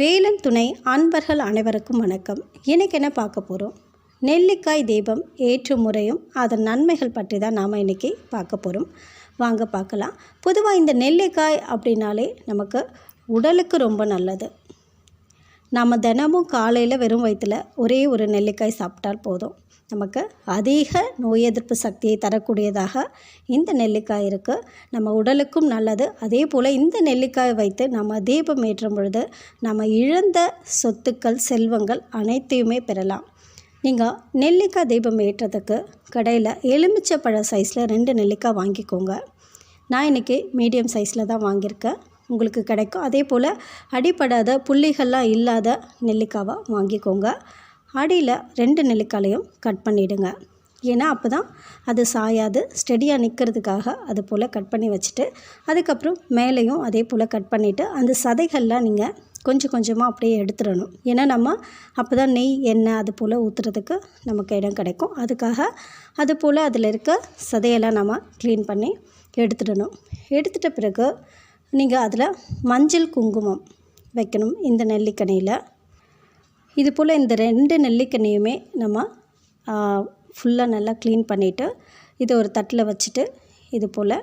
வேலன் துணை அன்பர்கள் அனைவருக்கும் வணக்கம். இன்றைக்கி என்ன பார்க்க போகிறோம் நெல்லிக்காய் தீபம் ஏற்று முறையும் அதன் நன்மைகள் பற்றி தான் நாம் இன்றைக்கி பார்க்க போகிறோம் வாங்க பார்க்கலாம். பொதுவாக இந்த நெல்லிக்காய் அப்படின்னாலே நமக்கு உடலுக்கு ரொம்ப நல்லது. நாம் தினமும் காலையில் வெறும் வயிற்றில் ஒரே ஒரு நெல்லிக்காய் சாப்பிட்டால் போதும். நமக்கு அதிக நோய் எதிர்ப்பு சக்தியை தரக்கூடியதாக இந்த நெல்லிக்காய் இருக்குது நம்ம உடலுக்கும் நல்லது. அதே போல் இந்த நெல்லிக்காய் வைத்து நம்ம தீபம் ஏற்றும் பொழுது நம்ம இழந்த சொத்துக்கள் செல்வங்கள் அனைத்தையுமே பெறலாம். நீங்கள் நெல்லிக்காய் தீபம் ஏற்றதுக்கு கடையில் எலுமிச்சை பழ சைஸில் ரெண்டு நெல்லிக்காய் வாங்கிக்கோங்க. நான் இன்றைக்கி மீடியம் சைஸில் தான் வாங்கியிருக்கேன். உங்களுக்கு கிடைக்கும். அதே போல் அடிப்படாத புள்ளிகள்லாம் இல்லாத நெல்லிக்காவை வாங்கிக்கோங்க. அடியில் ரெண்டு நெல்லிக்காலையும் கட் பண்ணிவிடுங்க ஏன்னா அப்போ தான் அது சாயாது. ஸ்டெடியாக நிற்கிறதுக்காக அது போல் கட் பண்ணி வச்சுட்டு அதுக்கப்புறம் மேலேயும் அதே போல் கட் பண்ணிவிட்டு அந்த சதைகள்லாம் நீங்கள் கொஞ்சம் கொஞ்சமாக அப்படியே எடுத்துடணும். ஏன்னா நம்ம அப்போ தான் நெய் எண்ணெய் அது போல் ஊற்றுறதுக்கு நமக்கு இடம் கிடைக்கும். அதுக்காக அது போல் அதில் இருக்க சதையெல்லாம் நம்ம க்ளீன் பண்ணி எடுத்துடணும். எடுத்துட்ட பிறகு நீங்கள் அதில் மஞ்சள் குங்குமம் வைக்கணும் இந்த நெல்லிக்கனியில். இது போல் இந்த ரெண்டு நெல்லிக்கனியுமே நம்ம ஃபுல்லாக நல்லா க்ளீன் பண்ணிவிட்டு இதை ஒரு தட்டில் வச்சுட்டு இது போல்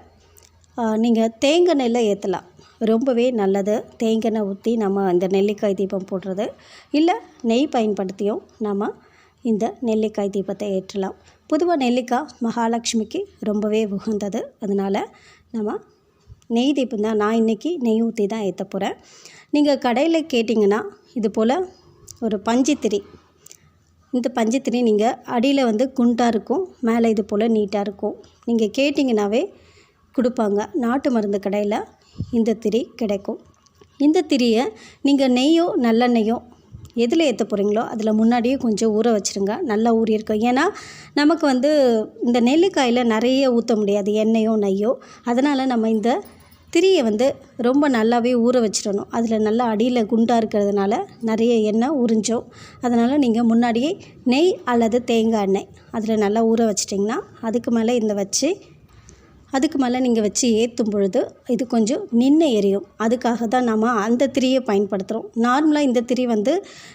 நீங்கள் தேங்காய் நெல்லை ஏற்றலாம் ரொம்பவே நல்லது. தேங்காய் ஊற்றி நம்ம இந்த நெல்லிக்காய் தீபம் போடுறது. இல்லை நெய் பயன்படுத்தியும் நம்ம இந்த நெல்லிக்காய் தீபத்தை ஏற்றலாம். பொதுவாக நெல்லிக்காய் மகாலட்சுமிக்கு ரொம்பவே உகந்தது. அதனால் நம்ம நெய் தீபம் தான் நான் இன்றைக்கி நெய் ஊற்றி தான் ஏற்ற போகிறேன் நீங்கள் கடையில் கேட்டிங்கன்னா இது போல் ஒரு பஞ்சுத்திரி. இந்த பஞ்சுத்திரி நீங்கள் அடியில் வந்து குண்டாக இருக்கும் மேலே இது போல் நீட்டாக இருக்கும். நீங்கள் கேட்டிங்கனாவே கொடுப்பாங்க. நாட்டு மருந்து கடையில் இந்த திரி கிடைக்கும். இந்த திரியை நீங்கள் நெய்யோ நல்லெண்ணெய்யோ எதில் ஏற்ற போகிறீங்களோ அதில் முன்னாடியே கொஞ்சம் ஊற வச்சுருங்க. நல்லா ஊறியிருக்கும் ஏன்னா நமக்கு வந்து இந்த நெல்லிக்காயில் நிறைய ஊற்ற முடியாது எண்ணெயோ நெய்யோ. அதனால் நம்ம இந்த திரியை வந்து ரொம்ப நல்லாவே ஊற வச்சிடணும். அதில் நல்லா அடியில் குண்டாக இருக்கிறதுனால நிறைய எண்ணெய் உறிஞ்சோம். அதனால் நீங்கள் முன்னாடியே நெய் அல்லது தேங்காய் எண்ணெய் அதில் நல்லா ஊற வச்சிட்டிங்கன்னா அதுக்கு மேலே இந்த வச்சு அதுக்கு மேலே நீங்கள் வச்சு ஏற்றும் பொழுது இது கொஞ்சம் நின்று எரியும். அதுக்காக தான் நம்ம அந்த திரியை பயன்படுத்துகிறோம் நார்மலாக இந்த திரி வந்து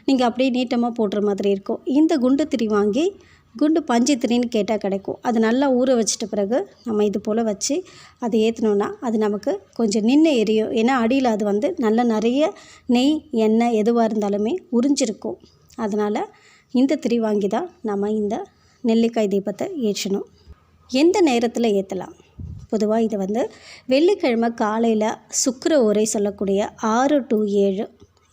நீங்கள் அப்படியே நீட்டமாக போடுற மாதிரி இருக்கும். இந்த குண்டு திரி வாங்கி குண்டு பஞ்சு திரின்னு கேட்டால் கிடைக்கும். அது நல்லா ஊற வச்சிட்ட பிறகு நம்ம இது போல் வச்சு அதை ஏற்றினோன்னா அது நமக்கு கொஞ்சம் நின்று எரியும். ஏன்னா அடியில் அது வந்து நல்ல நிறைய நெய் எண்ணெய் எதுவாக இருந்தாலுமே உறிஞ்சிருக்கும். அதனால் இந்த திரி வாங்கி தான் நம்ம இந்த நெல்லிக்காய் தீபத்தை ஏற்றணும். எந்த நேரத்தில் ஏற்றலாம் பொதுவாக இது வந்து வெள்ளிக்கிழமை காலையில் சுக்கர உரை சொல்லக்கூடிய ஆறு டு ஏழு.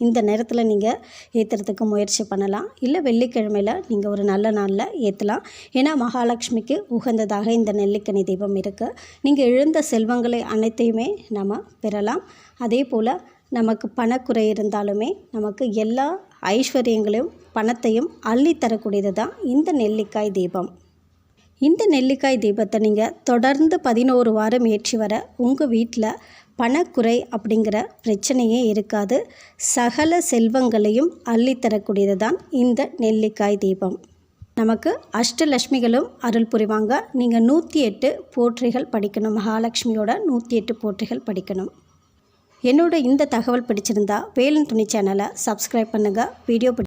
இந்த நேரத்தில் நீங்கள் ஏற்றுறதுக்கு முயற்சி பண்ணலாம். இல்லை வெள்ளிக்கிழமையில் நீங்கள் ஒரு நல்ல நாளில் ஏற்றலாம் ஏன்னா மகாலட்சுமிக்கு உகந்ததாக இந்த நெல்லிக்கனி தீபம் இருக்குது நீங்கள் இழந்த செல்வங்களை அனைத்தையுமே நம்ம பெறலாம். அதே போல் நமக்கு பணக்குறை இருந்தாலுமே நமக்கு எல்லா ஐஸ்வர்யங்களையும் பணத்தையும் அள்ளி தரக்கூடியது தான் இந்த நெல்லிக்காய் தீபம். இந்த நெல்லிக்காய் தீபத்தை நீங்கள் தொடர்ந்து பதினோரு வாரம் ஏற்றி வர உங்கள் வீட்டில் பணக்குறை அப்படிங்கிற பிரச்சனையே இருக்காது. சகல செல்வங்களையும் அள்ளித்தரக்கூடியது தான் இந்த நெல்லிக்காய் தீபம். நமக்கு அஷ்டலட்சுமிகளும் அருள் புரிவாங்க. நீங்கள் நூற்றி எட்டு போற்றிகள் படிக்கணும். மகாலட்சுமியோட நூற்றி எட்டு போற்றிகள் படிக்கணும். என்னோட இந்த தகவல் பிடிச்சிருந்தா வேலன் துணி சேனலை சப்ஸ்கிரைப் பண்ணுங்கள் வீடியோ